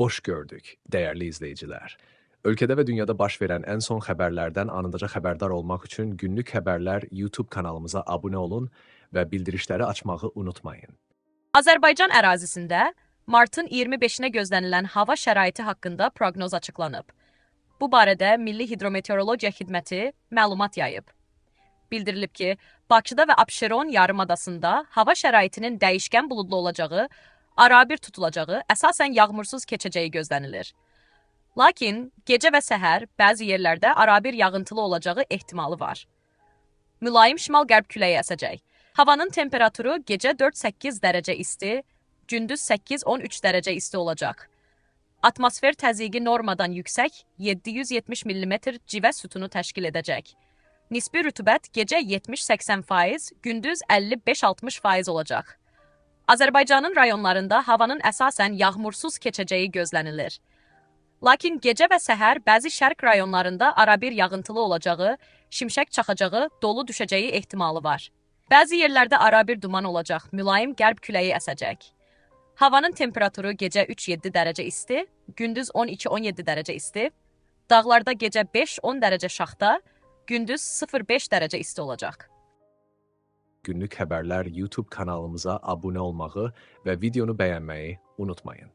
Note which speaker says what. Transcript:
Speaker 1: Hoş gördük, değerli izleyiciler. Ülkede ve dünyada baş veren en son haberlerden anındaca haberdar olmak için günlük haberler YouTube kanalımıza abone olun ve bildirişleri açmayı unutmayın.
Speaker 2: Azərbaycan ərazisində martın 25-nə gözlənilən hava şəraiti haqqında proqnoz açıqlanıb. Bu barədə Milli Hidrometeorologiya Xidməti məlumat yayıb. Bildirilib ki, Bakıda və Abşeron yarımadasında hava şəraitinin dəyişkən buludlu olacağı, arabir tutulacağı, əsasən yağmursuz keçəcəyi gözlənilir. Lakin gecə və səhər bəzi yerlərdə arabir yağıntılı olacağı ehtimalı var. Mülayim şimal-qərb küləyi əsəcək. Havanın temperaturu gecə 4-8 dərəcə isti, gündüz 8-13 dərəcə isti olacaq. Atmosfer təzyiqi normadan yüksək 770 mm civə sütunu təşkil edəcək. Nisbi rütubət gecə 70-80%, gündüz 55-60% olacaq. Azərbaycanın rayonlarında havanın əsasən yağmursuz keçəcəyi gözlənilir. Lakin gecə və səhər bəzi şərq rayonlarında arabir yağıntılı olacağı, şimşək çaxacağı, dolu düşəcəyi ehtimalı var. Bəzi yerlərdə arabir duman olacaq, mülayim qərb küləyi əsəcək. Havanın temperaturu gecə 3-7 dərəcə isti, gündüz 12-17 dərəcə isti, dağlarda gecə 5-10 dərəcə şaxta, gündüz 0-5 dərəcə isti olacaq.
Speaker 1: Günlük haberler YouTube kanalımıza abone olmayı ve videonu beğenmeyi unutmayın.